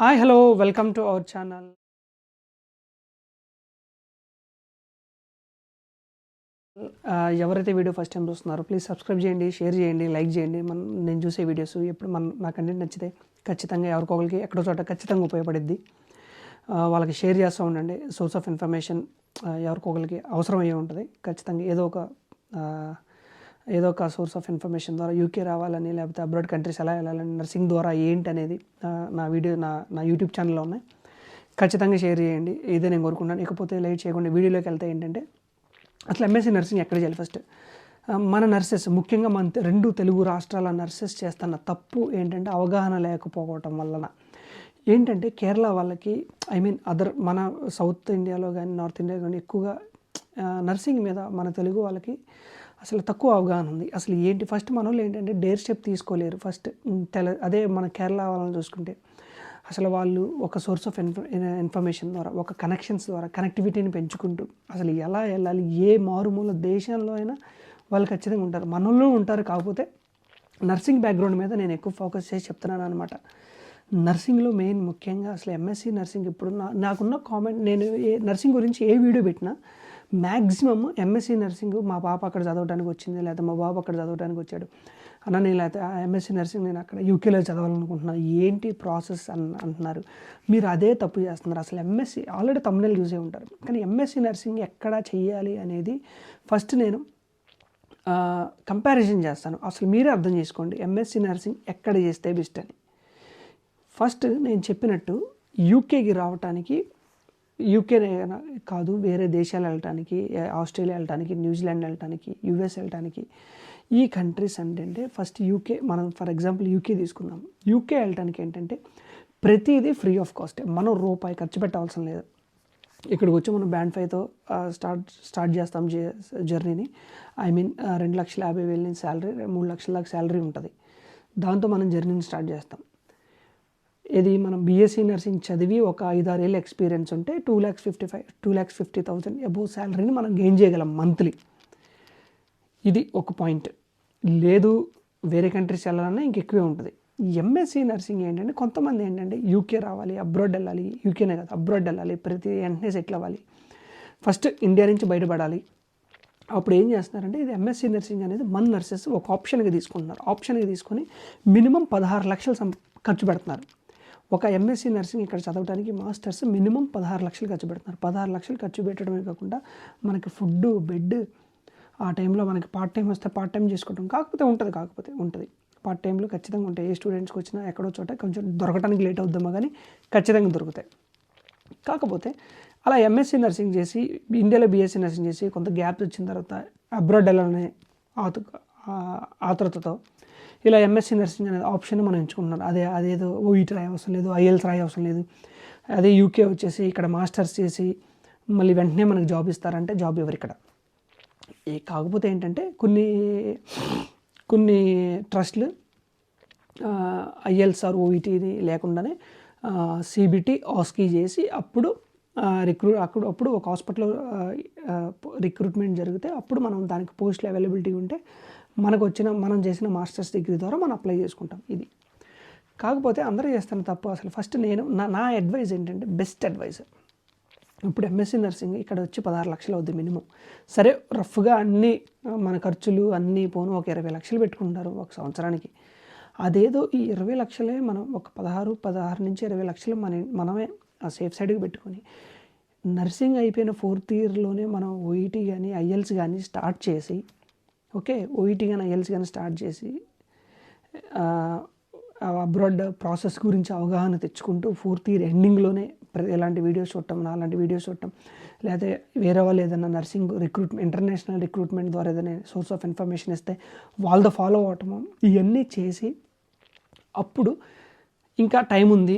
Hi hello welcome to our channel ఎవరైతే video first time చూస్తున్నారో please subscribe చేయండి share చేయండి లైక్ చేయండి. మన నేను చూసే వీడియోస్ ఎప్పుడు మన నా కంటెంట్ నచ్చితే ఖచ్చితంగా ఎవరికొకరికి ఎక్కడో చోట ఖచ్చితంగా ఉపయోగపడిద్ది. Uh, వాళ్ళకి షేర్ చేస్తూ ఉండండి. సోర్స్ ఆఫ్ ఇన్ఫర్మేషన్ ఎవరికొకరికి ఒకరికి అవసరమయ్యే ఉంటుంది. ఖచ్చితంగా ఏదో ఒక uh, ఏదో ఒక సోర్స్ ఆఫ్ ఇన్ఫర్మేషన్ ద్వారా యూకే రావాలని లేకపోతే అబ్రాడ్ కంట్రీస్ ఎలా వెళ్ళాలని నర్సింగ్ ద్వారా ఏంటి అనేది నా వీడియో నా నా యూట్యూబ్ ఛానల్లో ఉన్నాయి. ఖచ్చితంగా షేర్ చేయండి. ఇదే నేను కోరుకున్నాను ఇకపోతే లైట్ చేయకుండా వీడియోలోకి వెళ్తే ఏంటంటే అసలు ఎంఎస్సీ నర్సింగ్ ఎక్కడ చేయాలి ఫస్ట్ మన నర్సెస్ ముఖ్యంగా మన రెండు తెలుగు రాష్ట్రాల నర్సెస్ చేస్తున్న తప్పు ఏంటంటే అవగాహన లేకపోవటం వలన. ఏంటంటే కేరళ వాళ్ళకి ఐ మీన్ అదర్ మన సౌత్ ఇండియాలో కానీ నార్త్ ఇండియాలో కానీ ఎక్కువగా నర్సింగ్ మీద మన తెలుగు వాళ్ళకి అసలు తక్కువ అవగాహన ఉంది. అసలు ఏంటి? ఫస్ట్ మన వాళ్ళు ఏంటంటే డేర్ స్టెప్ తీసుకోలేరు. ఫస్ట్ తెల అదే మన కేరళ వాళ్ళని చూసుకుంటే అసలు వాళ్ళు ఒక సోర్స్ ఆఫ్ ఇన్ఫ ఇన్ఫర్మేషన్ ద్వారా ఒక కనెక్షన్స్ ద్వారా కనెక్టివిటీని పెంచుకుంటూ అసలు ఎలా వెళ్ళాలి? ఏ మారుమూల దేశంలో అయినా వాళ్ళు ఖచ్చితంగా ఉంటారు. మనలో ఉంటారు. కాకపోతే నర్సింగ్ బ్యాక్గ్రౌండ్ మీద నేను ఎక్కువ ఫోకస్ చేసి చెప్తున్నాను అనమాట నర్సింగ్లో మెయిన్ ముఖ్యంగా అసలు ఎంఎస్సి నర్సింగ్ ఇప్పుడు నా నాకున్న కామెంట్ నేను ఏ నర్సింగ్ గురించి ఏ వీడియో పెట్టినా మ్యాక్సిమమ్ ఎంఎస్సీ నర్సింగ్ మా పాప అక్కడ చదవడానికి వచ్చింది లేకపోతే మా బాబు అక్కడ చదవడానికి వచ్చాడు. అన్న నేను లేకపోతే ఎంఎస్సీ నర్సింగ్ నేను అక్కడ యూకేలో చదవాలనుకుంటున్నాను ఏంటి ప్రాసెస్ అన్ అంటున్నారు. మీరు అదే తప్పు చేస్తున్నారు. అసలు ఎంఎస్సీ ఆల్రెడీ తమిళ చూసే ఉంటారు. కానీ ఎంఎస్సీ నర్సింగ్ ఎక్కడ చేయాలి అనేది ఫస్ట్ నేను కంపారిజన్ చేస్తాను. అసలు మీరే అర్థం చేసుకోండి. ఎంఎస్సీ నర్సింగ్ ఎక్కడ చేస్తే బెస్ట్ అని. ఫస్ట్ నేను చెప్పినట్టు యూకేకి రావటానికి యూకే కాదు వేరే దేశాలు వెళ్ళటానికి ఆస్ట్రేలియా వెళ్ళటానికి న్యూజిలాండ్ వెళ్ళటానికి యుఎస్ వెళ్ళటానికి ఈ కంట్రీస్ ఏంటంటే ఫస్ట్ యూకే మనం ఫర్ ఎగ్జాంపుల్ యూకే తీసుకుందాం. యూకే వెళ్ళటానికి ఏంటంటే ప్రతిదీ ఫ్రీ ఆఫ్ కాస్ట్ మనం రూపాయి ఖర్చు పెట్టవలసిన లేదు. ఇక్కడికి వచ్చి మనం బ్యాండ్ ఫైవ్తో స్టార్ట్ స్టార్ట్ చేస్తాం జర్నీని. ఐ మీన్ రెండు లక్షల యాభై వేల నుంచి శాలరీ మూడు లక్షల దాకా శాలరీ ఉంటుంది. దాంతో మనం జర్నీని స్టార్ట్ చేస్తాం. ఇది మనం బీఎస్సీ నర్సింగ్ చదివి ఒక ఐదారేళ్ళ ఎక్స్పీరియన్స్ ఉంటే two lakhs fifty five two lakhs fifty thousand above శాలరీని మనం గెయిన్ చేయగలం మంత్లీ ఇది ఒక పాయింట్ లేదు వేరే కంట్రీస్ వెళ్ళాలన్నా ఇంకెక్కువే ఉంటుంది. ఎంఎస్సీ నర్సింగ్ ఏంటంటే కొంతమంది ఏంటంటే యూకే రావాలి అబ్రాడ్ వెళ్ళాలి యూకేనే కాదు అబ్రాడ్ వెళ్ళాలి ప్రతి వెంటనే సెటిల్ అవ్వాలి. ఫస్ట్ ఇండియా నుంచి బయటపడాలి. అప్పుడు ఏం చేస్తున్నారంటే ఇది ఎంఎస్సీ నర్సింగ్ అనేది మన నర్సెస్ ఒక ఆప్షన్గా తీసుకుంటున్నారు. ఆప్షన్గా తీసుకొని మినిమం పదహారు లక్షలు సం ఖర్చు పెడుతున్నారు. ఒక ఎంఎస్సీ నర్సింగ్ ఇక్కడ చదవడానికి మాస్టర్స్ మినిమం పదహారు లక్షలు ఖర్చు పెడుతున్నారు. పదహారు లక్షలు ఖర్చు పెట్టడమే కాకుండా మనకి ఫుడ్ బెడ్ ఆ టైంలో మనకి పార్ట్ టైం వస్తే పార్ట్ టైం చేసుకుంటాం. కాకపోతే ఉంటుంది కాకపోతే ఉంటుంది. పార్ట్ టైంలో ఖచ్చితంగా ఉంటాయి. ఏ స్టూడెంట్స్కి వచ్చినా ఎక్కడో చోట కొంచెం దొరకడానికి లేట్ అవుద్దామా కానీ ఖచ్చితంగా దొరుకుతాయి. కాకపోతే అలా ఎంఎస్సీ నర్సింగ్ చేసి ఇండియాలో బీఎస్సీ నర్సింగ్ చేసి కొంత గ్యాప్ వచ్చిన తర్వాత అబ్రాడ్ వెళ్ళాలనే ఆతు ఆతురతతో ఇలా ఎంఎస్సీ నర్సింగ్ అనేది ఆప్షన్ మనం ఎంచుకుంటున్నాం అదే అదేదో ఓఈటీ రాయ అవసరం లేదు ఐఎల్స్ రాయ అవసరం లేదు. అదే యూకే వచ్చేసి ఇక్కడ మాస్టర్స్ చేసి మళ్ళీ వెంటనే మనకు జాబ్ ఇస్తారంటే జాబ్ ఎవరు ఇక్కడ? ఏ కాకపోతే ఏంటంటే కొన్ని కొన్ని ట్రస్ట్లు ఐఎల్స్ ఆర్ ఓఈటీని లేకుండానే సిబిటి ఆస్కీ చేసి అప్పుడు రిక్రూ అప్పుడు అప్పుడు ఒక హాస్పిటల్లో రిక్రూట్మెంట్ జరిగితే అప్పుడు మనం దానికి పోస్టులు అవైలబిలిటీ ఉంటే మనకు వచ్చిన మనం చేసిన మాస్టర్స్ డిగ్రీ ద్వారా మనం అప్లై చేసుకుంటాం. ఇది. కాకపోతే అందరూ చేస్తాను తప్పు అసలు ఫస్ట్ నేను నా నా అడ్వైజ్ ఏంటంటే బెస్ట్ అడ్వైజ్ ఇప్పుడు ఎంఎస్సీ నర్సింగ్ ఇక్కడ వచ్చి పదహారు లక్షలు అవుద్ది మినిమం. సరే రఫ్గా అన్నీ మన ఖర్చులు అన్నీ పోను ఒక ఇరవై లక్షలు పెట్టుకుంటారు ఒక సంవత్సరానికి. అదేదో ఈ ఇరవై లక్షలే మనం ఒక పదహారు పదహారు నుంచి ఇరవై లక్షలు మన మనమే ఆ సేఫ్ సైడ్కి పెట్టుకొని నర్సింగ్ అయిపోయిన ఫోర్త్ ఇయర్లోనే మనం ఓఈటీ కానీ ఐఎల్స్ కానీ స్టార్ట్ చేసి ఓకే ఓఈటీ కానీ ఐఎల్స్ కానీ స్టార్ట్ చేసి అబ్రాడ్ ప్రాసెస్ గురించి అవగాహన తెచ్చుకుంటూ ఫోర్త్ ఇయర్ ఎండింగ్లోనే ఎలాంటి వీడియోస్ చూడటం నా అలాంటి వీడియోస్ చూడటం లేకపోతే వేరే వాళ్ళు ఏదైనా నర్సింగ్ రిక్రూట్మెంట్ ఇంటర్నేషనల్ రిక్రూట్మెంట్ ద్వారా ఏదైనా సోర్స్ ఆఫ్ ఇన్ఫర్మేషన్ ఇస్తే వాళ్ళతో ఫాలో అవటము ఇవన్నీ చేసి అప్పుడు ఇంకా టైం ఉంది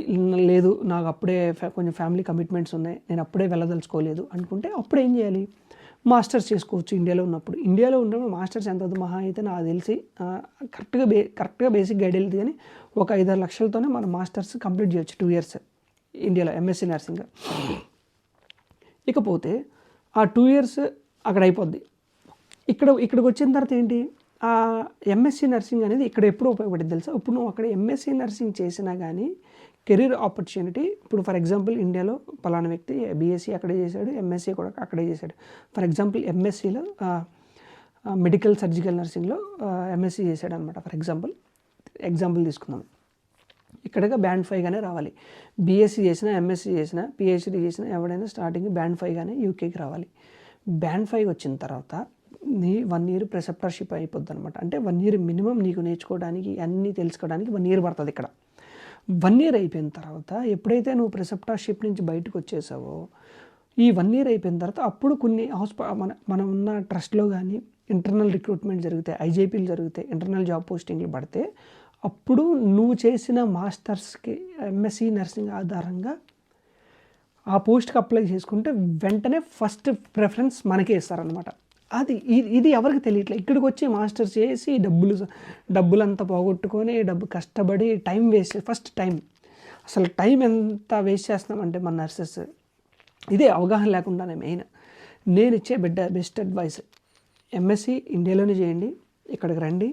లేదు నాకు అప్పుడే ఫ్యా- కొంచెం ఫ్యామిలీ కమిట్మెంట్స్ ఉన్నాయి నేను అప్పుడే వెళ్ళదలుచుకోలేదు అనుకుంటే అప్పుడు ఏం చేయాలి? మాస్టర్స్ చేసుకోవచ్చు ఇండియాలో ఉన్నప్పుడు. ఇండియాలో ఉన్నప్పుడు మాస్టర్స్ ఎంత అవుతుంది? మహా అయితే నాకు తెలిసి కరెక్ట్గా బే కరెక్ట్గా బేసిక్ గైడ్ వెళ్తుంది కానీ ఒక ఐదారు లక్షలతోనే మనం మాస్టర్స్ కంప్లీట్ చేయొచ్చు టూ ఇయర్స్ ఇండియాలో ఎంఎస్సీ నర్సింగ్. ఇకపోతే ఆ టూ ఇయర్స్ అక్కడ అయిపోద్ది. ఇక్కడ ఇక్కడికి వచ్చిన తర్వాత ఏంటి? ఎంఎస్సీ నర్సింగ్ అనేది ఇక్కడ ఎప్పుడు ఉపయోగపడింది తెలుసా? ఇప్పుడు నువ్వు అక్కడ ఎంఎస్సీ నర్సింగ్ చేసినా కానీ కెరీర్ ఆపర్చునిటీ ఇప్పుడు ఫర్ ఎగ్జాంపుల్ ఇండియాలో పలానా వ్యక్తి బీఎస్సీ అక్కడే చేశాడు ఎంఎస్సీ కూడా అక్కడే చేశాడు. ఫర్ ఎగ్జాంపుల్ ఎంఎస్సీలో మెడికల్ సర్జికల్ నర్సింగ్లో ఎంఎస్సీ చేశాడు అనమాట ఫర్ ఎగ్జాంపుల్ ఎగ్జాంపుల్ తీసుకుందాం. ఇక్కడగా బ్యాండ్ ఫైవ్గానే రావాలి. బీఎస్సీ చేసినా ఎంఎస్సీ చేసినా పిహెచ్డీ చేసినా ఎవడైనా స్టార్టింగ్ బ్యాండ్ ఫైవ్గానే యూకేకి రావాలి. బ్యాండ్ ఫైవ్ వచ్చిన తర్వాత నీ వన్ ఇయర్ ప్రెసెప్టర్షిప్ అయిపోద్ది అనమాట అంటే వన్ ఇయర్ మినిమం నీకు నేర్చుకోవడానికి అన్నీ తెలుసుకోవడానికి వన్ ఇయర్ పడుతుంది ఇక్కడ. వన్ ఇయర్ అయిపోయిన తర్వాత ఎప్పుడైతే నువ్వు ప్రెసెప్టర్షిప్ నుంచి బయటకు వచ్చేసావో ఈ వన్ ఇయర్ అయిపోయిన తర్వాత అప్పుడు కొన్ని హాస్ప మన మనం ఉన్న ట్రస్ట్లో కానీ ఇంటర్నల్ రిక్రూట్మెంట్ జరిగితే ఐజేపీలు జరిగితే ఇంటర్నల్ జాబ్ పోస్టింగ్లు పడితే అప్పుడు నువ్వు చేసిన మాస్టర్స్కి ఎంఎస్సి నర్సింగ్ ఆధారంగా ఆ పోస్ట్కి అప్లై చేసుకుంటే వెంటనే ఫస్ట్ ప్రిఫరెన్స్ మనకే ఇస్తారనమాట అది ఇది ఇది ఎవరికి తెలియట్లేదు ఇక్కడికి వచ్చి మాస్టర్ చేసి డబ్బులు డబ్బులంతా పోగొట్టుకొని డబ్బు కష్టపడి టైం వేస్ట్ ఫస్ట్ టైం. అసలు టైం ఎంత వేస్ట్ చేస్తున్నామంటే మన నర్సెస్. ఇదే అవగాహన లేకుండానే మెయిన్. నేను ఇచ్చే బిడ్డ బెస్ట్ అడ్వైస్. ఎంఎస్సి ఇండియాలోనే చేయండి ఇక్కడికి రండి.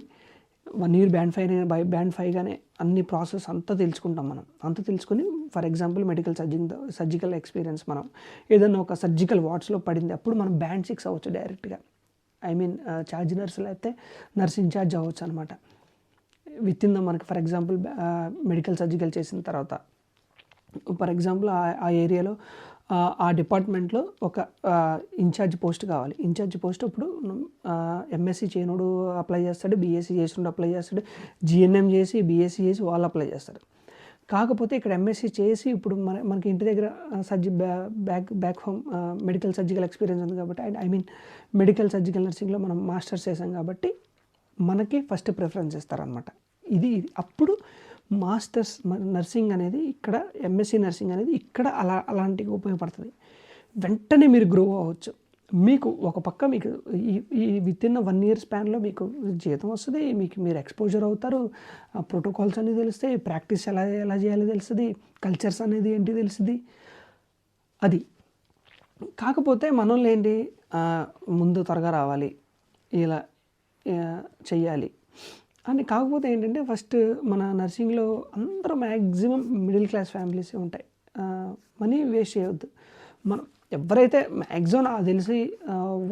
One year band five by band ఫైవ్గానే అన్ని ప్రాసెస్ అంతా తెలుసుకుంటాం మనం. అంతా తెలుసుకుని for example medical surging surgical experience మనం. ఏదైనా ఒక సర్జికల్ వార్డ్స్లో పడింది అప్పుడు మనం బ్యాండ్ సిక్స్ అవ్వచ్చు డైరెక్ట్గా. ఐ మీన్ ఛార్జ్ నర్సులు అయితే నర్స్ ఇన్ఛార్జ్ అవ్వచ్చు అనమాట విత్ ఇన్ ద మనకి ఫర్ ఎగ్జాంపుల్ మెడికల్ సర్జికల్ చేసిన తర్వాత. ఫర్ ఎగ్జాంపుల్ ఆ ఏరియాలో ఆ డిపార్ట్మెంట్లో ఒక ఇన్ఛార్జ్ పోస్ట్ కావాలి. ఇన్ఛార్జ్ పోస్ట్ ఇప్పుడు ఎంఎస్సి చేయనుడు అప్లై చేస్తాడు బీఎస్సీ చేసినోడు అప్లై చేస్తాడు జిఎన్ఎం చేసి బీఎస్సీ చేసి వాళ్ళు అప్లై చేస్తారు. కాకపోతే ఇక్కడ ఎంఎస్సీ చేసి ఇప్పుడు మన మనకి ఇంటి దగ్గర సర్జి back back home medical surgical experience ఉంది కాబట్టి ఐ మీన్ మెడికల్ సర్జికల్ నర్సింగ్లో మనం మాస్టర్స్ చేసాం కాబట్టి మనకి ఫస్ట్ ప్రిఫరెన్స్ ఇస్తారనమాట ఇది అప్పుడు మాస్టర్స్ నర్సింగ్ అనేది ఇక్కడ ఎంఎస్సీ నర్సింగ్ అనేది ఇక్కడ అలా అలాంటివి ఉపయోగపడుతుంది. వెంటనే మీరు గ్రో అవ్వచ్చు. మీకు ఒక పక్క మీకు ఈ ఈ విత్ ఇన్ వన్ ఇయర్ స్పాన్లో మీకు జీతం వస్తుంది మీకు మీరు ఎక్స్పోజర్ అవుతారు ప్రోటోకాల్స్ అనేది తెలుస్తాయి ప్రాక్టీస్ ఎలా ఎలా చేయాలో తెలుస్తుంది కల్చర్స్ అనేది ఏంటి తెలుస్తుంది. అది. కాకపోతే మనోళ్ళు ఏంటి ముందు త్వరగా రావాలి ఇలా చెయ్యాలి. అని కాకపోతే ఏంటంటే ఫస్ట్ మన నర్సింగ్లో అందరూ మ్యాక్సిమం మిడిల్ క్లాస్ ఫ్యామిలీసే ఉంటాయి. మనీ వేస్ట్ చేయవద్దు మనం ఎవరైతే మ్యాక్సిమం నాకు తెలిసి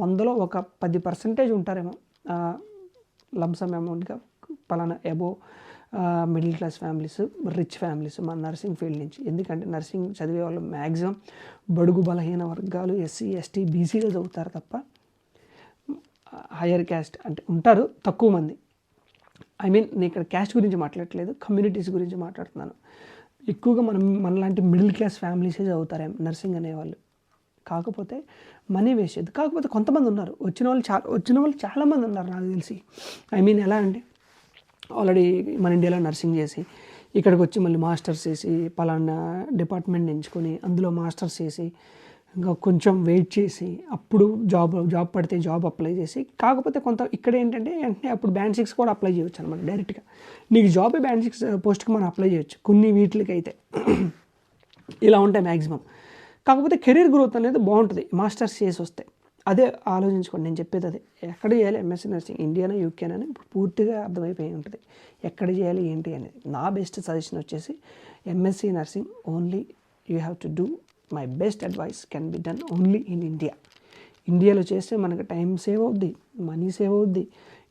వందలో ఒక పది పర్సెంటేజ్ ఉంటారేమో లంసమ్ అమౌంట్గా పలానా above middle class families rich families మన నర్సింగ్ ఫీల్డ్ నుంచి. ఎందుకంటే నర్సింగ్ చదివే వాళ్ళు మ్యాక్సిమం బడుగు బలహీన వర్గాలు ఎస్సీ ఎస్టీ బీసీలో చదువుతారు తప్ప హయ్యర్ క్యాస్ట్ అంటే ఉంటారు తక్కువ మంది. ఐ మీన్ నేను ఇక్కడ క్యాస్ట్ గురించి మాట్లాడట్లేదు కమ్యూనిటీస్ గురించి మాట్లాడుతున్నాను. ఎక్కువగా మనం మనలాంటి మిడిల్ క్లాస్ ఫ్యామిలీసే చదువుతారేం నర్సింగ్ అనేవాళ్ళు. కాకపోతే మనీ వేసేది కాకపోతే కొంతమంది ఉన్నారు. వచ్చిన వాళ్ళు చాలా వచ్చిన వాళ్ళు చాలామంది ఉన్నారు నాకు తెలిసి. ఐ మీన్ ఎలా అంటే ఆల్రెడీ మన ఇండియాలో నర్సింగ్ చేసి ఇక్కడికి వచ్చి మళ్ళీ మాస్టర్స్ చేసి పలానా డిపార్ట్మెంట్ ఎంచుకొని అందులో మాస్టర్స్ చేసి ఇంకా కొంచెం వెయిట్ చేసి అప్పుడు జాబ్ జాబ్ పడితే జాబ్ అప్లై చేసి కాకపోతే కొంత ఇక్కడ ఏంటంటే వెంటనే అప్పుడు బ్యాండ్ సిక్స్ కూడా అప్లై చేయొచ్చు అనమాట డైరెక్ట్గా. నీకు జాబే బ్యాండ్ సిక్స్ పోస్ట్కి మనం అప్లై చేయొచ్చు. కొన్ని వీటికి అయితే ఇలా ఉంటాయి మ్యాక్సిమం కాకపోతే కెరీర్ గ్రోత్ అనేది బాగుంటుంది. మాస్టర్స్ చేసి వస్తే అదే ఆలోచించుకోండి. నేను చెప్పేది అదే. ఎక్కడ చేయాలి? ఎంఎస్సీ నర్సింగ్ ఇండియానా యూకేనా ఇప్పుడు పూర్తిగా అర్థమైపోయి ఉంటుంది. ఎక్కడ చేయాలి? ఏంటి అనేది నా బెస్ట్ సజెషన్ వచ్చేసి MSc nursing only you have to do my best advice can be done only in India ఇండియాలో చేస్తే మనకు టైం సేవ్ అవుద్ది మనీ సేవ్ అవుద్ది.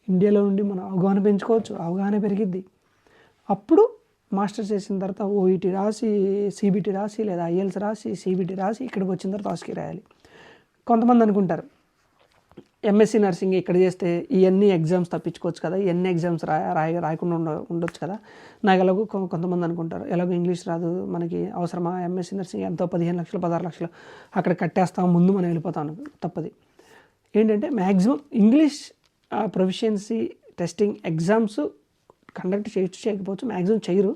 ఇండియాలో ఉండి మనం అవగాహన పెంచుకోవచ్చు. అవగాహన పెరిగిద్ది. అప్పుడు మాస్టర్స్ చేసిన తర్వాత ఓఈటీ రాసి సిబిటి రాసి లేదా ఐఎల్స్ రాసి సిబిటి రాసి ఇక్కడికి వచ్చిన తర్వాత ఆస్కి రాయాలి. కొంతమంది అనుకుంటారు ఎంఎస్సీ నర్సింగ్ ఇక్కడ చేస్తే ఇవన్నీ ఎగ్జామ్స్ తప్పించుకోవచ్చు కదా ఇవన్నీ ఎగ్జామ్స్ రాయ రాయ రాయకుండా ఉండ ఉండొచ్చు కదా. నాకు ఎలాగో కొంతమంది అనుకుంటారు ఎలాగో ఇంగ్లీష్ రాదు మనకి అవసరమా? ఎంఎస్సీ నర్సింగ్ ఎంతో పదిహేను లక్షలు పదహారు లక్షలు అక్కడ కట్టేస్తాం ముందు మనం వెళ్ళిపోతాం తప్పది. ఏంటంటే maximum English proficiency testing exams conduct చేయొచ్చు చేయకపోవచ్చు మ్యాక్సిమం చేయరు.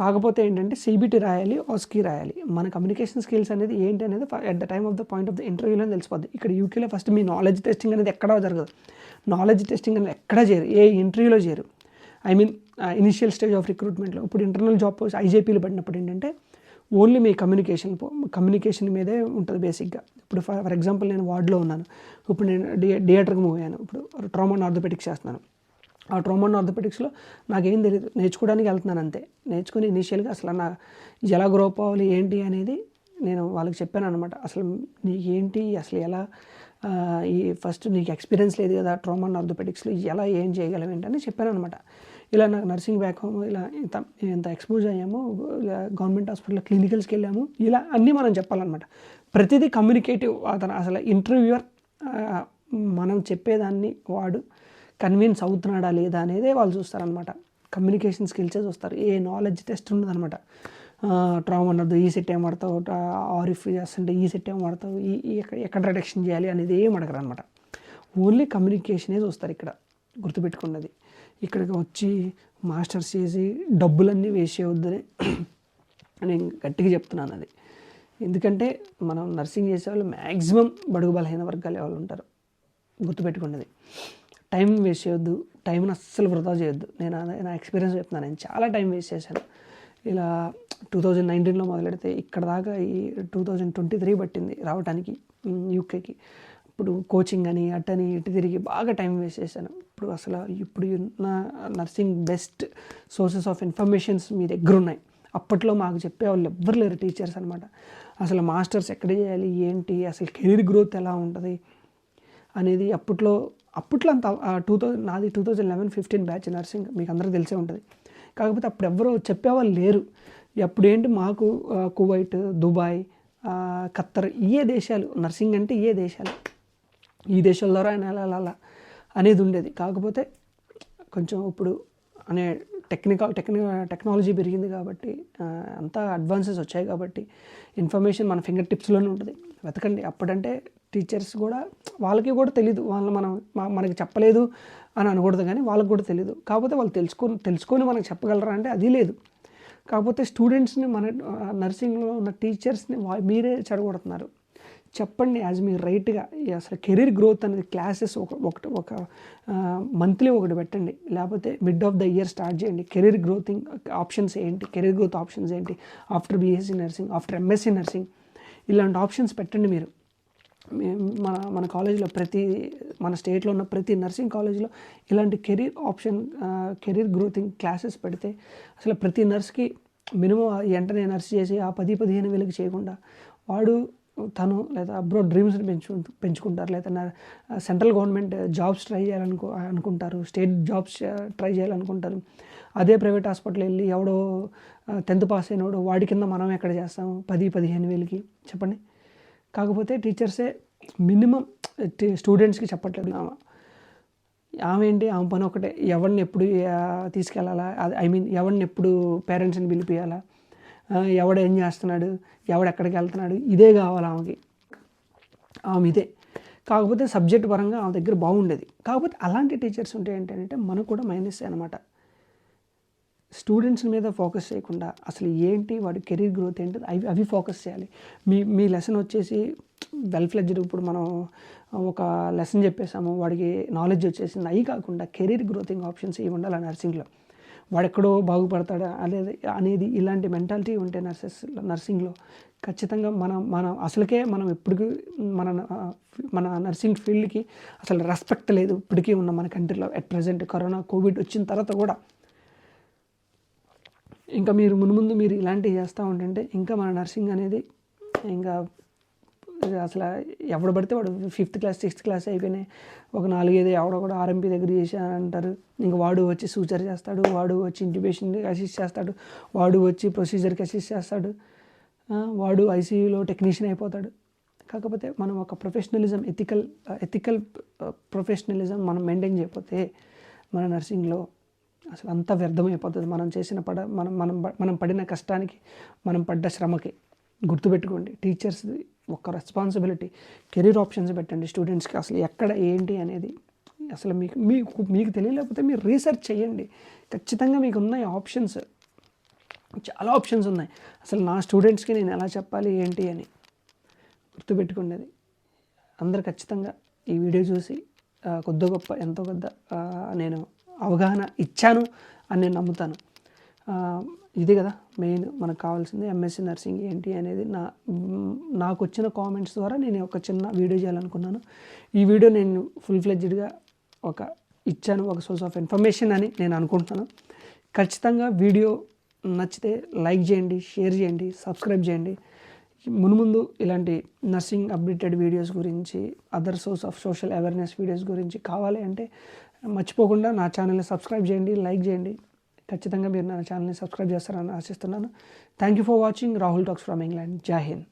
కాకపోతే ఏంటంటే సీబీటీ రాయాలి ఆస్కీ రాయాలి. మన కమ్యూనికేషన్ స్కిల్స్ అనేది ఏంటి అనేది at the time of the point of the ఇంటర్వ్యూలో తెలిసిపోద్ది. ఇక్కడ యూకేలో ఫస్ట్ మీ నాలెడ్జ్ టెస్టింగ్ అనేది ఎక్కడా జరగదు. నాలెడ్జ్ టెస్టింగ్ అనేది ఎక్కడా చేయరు. ఏ ఇంటర్వ్యూలో చేయరు. I mean initial stage of రిక్రూట్మెంట్లో ఇప్పుడు ఇంటర్నల్ జాబ్ పోస్ట్ ఐజేపీలు పడినప్పుడు ఏంటంటే ఓన్లీ మీ కమ్యూనికేషన్ కమ్యూనికేషన్ మీదే ఉంటుంది బేసిక్గా ఇప్పుడు ఫర్ ఎగ్జాంపుల్ నేను వార్డులో ఉన్నాను. ఇప్పుడు నేను థియేటర్కి మూవ్ అయ్యాను. ఇప్పుడు ట్రామా ఆర్థోపెటిక్స్ చేస్తున్నాను. ఆ ట్రోమన్ ఆర్థోపెటిక్స్లో నాకేం తెలియదు నేర్చుకోవడానికి వెళ్తున్నాను అంతే. నేర్చుకుని ఇనీషియల్గా అసలు నా ఎలా గ్రో అవ్వాలి ఏంటి అనేది నేను వాళ్ళకి చెప్పాను అనమాట అసలు నీకు ఏంటి అసలు ఎలా ఈ ఫస్ట్ నీకు ఎక్స్పీరియన్స్ లేదు కదా ట్రోమన్ ఆర్థోపెటిక్స్లో ఎలా ఏం చేయగలం ఏంటని చెప్పాను అనమాట ఇలా నాకు నర్సింగ్ బ్యాక్ హోమ్ ఇలా ఇంత ఇంత ఎక్స్పోజ్ అయ్యాము ఇలా గవర్నమెంట్ హాస్పిటల్లో క్లినికల్స్కి వెళ్ళాము. ఇలా అన్నీ మనం చెప్పాలన్నమాట. ప్రతిదీ కమ్యూనికేటివ్ అతను అసలు ఇంటర్వ్యూయర్ మనం చెప్పేదాన్ని వాడు. కన్విన్స్ అవుతున్నాడా లేదా అనేది వాళ్ళు చూస్తారనమాట కమ్యూనికేషన్ స్కిల్సే చూస్తారు. ఏ నాలెడ్జ్ టెస్ట్ ఉండదనమాట ట్రామా అన్నది ఈ సెట్ ఏం వాడతావు? ఆరిఫ్ చేస్తుంటే ఈ సెట్ ఏం వాడతావు? ఈ ఎక్కడ రిడక్షన్ చేయాలి అనేది ఏం అడగరు అనమాట ఓన్లీ కమ్యూనికేషనే చూస్తారు ఇక్కడ. గుర్తుపెట్టుకున్నది. ఇక్కడికి వచ్చి మాస్టర్స్ చేసి డబ్బులన్నీ వేస్ట్ చేయవద్దని నేను గట్టిగా చెప్తున్నాను అది. ఎందుకంటే మనం నర్సింగ్ చేసే వాళ్ళు మ్యాక్సిమం బడుగు బలహీన వర్గాల వాళ్ళు ఉంటారు. గుర్తుపెట్టుకున్నది. టైం వేస్ట్ చేయొద్దు టైంని అస్సలు వృధా చేయొద్దు. నేను నా ఎక్స్పీరియన్స్ చెప్తున్నాను నేను చాలా టైం వేస్ట్ చేశాను. ఇలా టూ థౌజండ్ నైన్టీన్లో మొదలెడితే ఇక్కడ దాకా ఈ టూ థౌజండ్ ట్వంటీ త్రీ పట్టింది రావడానికి యూకేకి. ఇప్పుడు కోచింగ్ అని అట్టని ఇటు తిరిగి బాగా టైం వేస్ట్ చేశాను. ఇప్పుడు అసలు ఇప్పుడు ఉన్న nursing best sources of informations మీ దగ్గర ఉన్నాయి. అప్పట్లో మాకు చెప్పేవాళ్ళు ఎవ్వరు లేరు టీచర్స్ అనమాట అసలు మాస్టర్స్ ఎక్కడ చేయాలి ఏంటి అసలు కెరీర్ గ్రోత్ ఎలా ఉంటుంది అనేది అప్పట్లో అప్పట్లో అంత టూ థౌజండ్ నాది two thousand eleven fifteen batch nursing మీకు అందరికీ తెలిసే ఉంటుంది. కాకపోతే అప్పుడు ఎవరో చెప్పేవాళ్ళు లేరు. అప్పుడు ఏంటి మాకు కువైట్ దుబాయ్ ఖత్తర్ ఏ దేశాలు నర్సింగ్ అంటే ఏ దేశాలు ఈ దేశాల ద్వారా ఆయన ఎలా అలా అనేది ఉండేది. కాకపోతే కొంచెం ఇప్పుడు అనే టెక్నికల్ టెక్ని టెక్నాలజీ పెరిగింది కాబట్టి అంతా అడ్వాన్సెస్ వచ్చాయి కాబట్టి ఇన్ఫర్మేషన్ మన ఫింగర్ టిప్స్లోనే ఉంటుంది. వెతకండి. అప్పుడంటే టీచర్స్ కూడా వాళ్ళకి కూడా తెలియదు వాళ్ళు మనం మనకి చెప్పలేదు అని అనకూడదు కానీ వాళ్ళకి కూడా తెలియదు కాకపోతే వాళ్ళు తెలుసుకొని తెలుసుకొని మనకు చెప్పగలరా అంటే అది లేదు. కాకపోతే స్టూడెంట్స్ని మన నర్సింగ్లో ఉన్న టీచర్స్ని మీరే చెడగొడుతున్నారు. చెప్పండి యాజ్ మీ రైట్గా. అసలు కెరీర్ గ్రోత్ అనేది క్లాసెస్ ఒక ఒకటి ఒక మంత్లీ ఒకటి పెట్టండి. లేకపోతే mid of the year start చేయండి. కెరీర్ గ్రోతింగ్ ఆప్షన్స్ ఏంటి? కెరీర్ గ్రోత్ ఆప్షన్స్ ఏంటి? After BSc nursing after MSc nursing ఇలాంటి ఆప్షన్స్ పెట్టండి మీరు. మన మన కాలేజీలో ప్రతి మన స్టేట్లో ఉన్న ప్రతి నర్సింగ్ కాలేజీలో ఇలాంటి career option career growthing classes పెడితే అసలు ప్రతి నర్స్కి మినిమం వెంటనే నర్స్ చేసి ఆ పది పదిహేను వేలకు చేయకుండా వాడు తను లేదా అబ్రోడ్ డ్రీమ్స్ని పెంచు పెంచుకుంటారు. లేదా సెంట్రల్ గవర్నమెంట్ జాబ్స్ ట్రై చేయాలనుకో అనుకుంటారు. స్టేట్ జాబ్స్ ట్రై చేయాలనుకుంటారు. అదే ప్రైవేట్ హాస్పిటల్ వెళ్ళి ఎవడో టెన్త్ పాస్ అయినోడు వాడి కింద మనం ఎక్కడ చేస్తాము? పది పదిహేను వేలకి. చెప్పండి? కాకపోతే టీచర్సే మినిమం స్టూడెంట్స్కి చెప్పట్లేదు ఆమె. ఆమె ఏంటి? ఆమె పని ఒకటే. ఎవరిని ఎప్పుడు తీసుకెళ్ళాలా? ఐ మీన్ ఎవరిని ఎప్పుడు పేరెంట్స్ని పిలిపియాలా ఎవడు ఏం చేస్తున్నాడు? ఎవడు ఎక్కడికి వెళ్తున్నాడు? ఇదే కావాలి ఆమెకి. ఆమె ఇదే. కాకపోతే సబ్జెక్ట్ పరంగా ఆమె దగ్గర బాగుండేది. కాకపోతే అలాంటి టీచర్స్ ఉంటే ఏంటంటే మనకు కూడా మైనస్ అనమాట స్టూడెంట్స్ మీద ఫోకస్ చేయకుండా అసలు ఏంటి వాడి కెరీర్ గ్రోత్ ఏంటి అవి అవి ఫోకస్ చేయాలి. మీ మీ లెసన్ వచ్చేసి వెల్ ఫ్లెడ్జ్డ్ ఇప్పుడు మనం ఒక లెసన్ చెప్పేసాము వాడికి నాలెడ్జ్ వచ్చేసింది. అవి కాకుండా కెరీర్ గ్రోతింగ్ ఆప్షన్స్ ఇవి ఉండాలి నర్సింగ్లో. వాడెక్కడో బాగుపడతాడా అనేది అనేది ఇలాంటి మెంటాలిటీ ఉంటే నర్సెస్ నర్సింగ్లో ఖచ్చితంగా మనం మనం అసలుకే మనం ఎప్పటికీ మన మన నర్సింగ్ ఫీల్డ్కి అసలు రెస్పెక్ట్ లేదు. ఇప్పటికీ ఉన్న మన కంట్రీలో అట్ ప్రజెంట్ కరోనా కోవిడ్ వచ్చిన తర్వాత కూడా ఇంకా మీరు మున్ముందు మీరు ఇలాంటివి చేస్తూ ఉంటుంటే ఇంకా మన నర్సింగ్ అనేది ఇంకా అసలు ఎవడు పడితే వాడు ఫిఫ్త్ క్లాస్ సిక్స్త్ క్లాస్ అయిపోయినాయి. ఒక నాలుగైదు ఎవడో కూడా ఆర్ఎంపీ దగ్గర చేశానంటారు. ఇంకా వాడు వచ్చి సూచర్ చేస్తాడు వాడు వచ్చి ఇంటిబేషన్కి అసిస్ట్ చేస్తాడు వాడు వచ్చి ప్రొసీజర్కి అసిస్ట్ చేస్తాడు. వాడు ఐసీయూలో టెక్నీషియన్ అయిపోతాడు. కాకపోతే మనం ఒక ప్రొఫెషనలిజం ఎథికల్ ఎథికల్ ప్రొఫెషనలిజం మనం మెయింటైన్ చేయకపోతే మన నర్సింగ్లో అసలు అంతా వ్యర్థమైపోతుంది మనం చేసిన పడ మనం మనం మనం పడిన కష్టానికి మనం పడ్డ శ్రమకి గుర్తుపెట్టుకోండి. టీచర్స్ ఒక రెస్పాన్సిబిలిటీ కెరీర్ ఆప్షన్స్ పెట్టండి స్టూడెంట్స్కి. అసలు ఎక్కడ ఏంటి అనేది అసలు మీకు మీకు మీకు తెలియలేకపోతే మీరు రీసెర్చ్ చేయండి. ఖచ్చితంగా మీకు ఉన్నాయి ఆప్షన్స్. చాలా ఆప్షన్స్ ఉన్నాయి. అసలు నా స్టూడెంట్స్కి నేను ఎలా చెప్పాలి ఏంటి అని గుర్తుపెట్టుకునేది. అందరు ఖచ్చితంగా ఈ వీడియో చూసి కొద్ది గొప్ప ఎంతో కొద్ద నేను అవగాహన ఇచ్చాను అని నేను నమ్ముతాను. ఇది కదా మెయిన్ మనకు కావాల్సింది ఎంఎస్సి నర్సింగ్ ఏంటి అనేది. నా నాకు వచ్చిన కామెంట్స్ ద్వారా నేను ఒక చిన్న వీడియో చేయాలనుకున్నాను. ఈ వీడియో నేను ఫుల్ ఫ్లెడ్జ్డ్గా ఒక ఇచ్చాను ఒక సోర్స్ ఆఫ్ ఇన్ఫర్మేషన్ అని నేను అనుకుంటున్నాను. ఖచ్చితంగా వీడియో నచ్చితే లైక్ చేయండి షేర్ చేయండి సబ్స్క్రైబ్ చేయండి. మునుముందు ఇలాంటి నర్సింగ్ అప్డేటెడ్ వీడియోస్ గురించి other source of social awareness videos గురించి కావాలి అంటే మర్చిపోకుండా నా ఛానల్ని సబ్స్క్రైబ్ చేయండి లైక్ చేయండి. ఖచ్చితంగా మీరు నా ఛానల్ని సబ్స్క్రైబ్ చేస్తారని ఆశిస్తున్నాను. Thank you for watching Rahul talks from England Jai Hind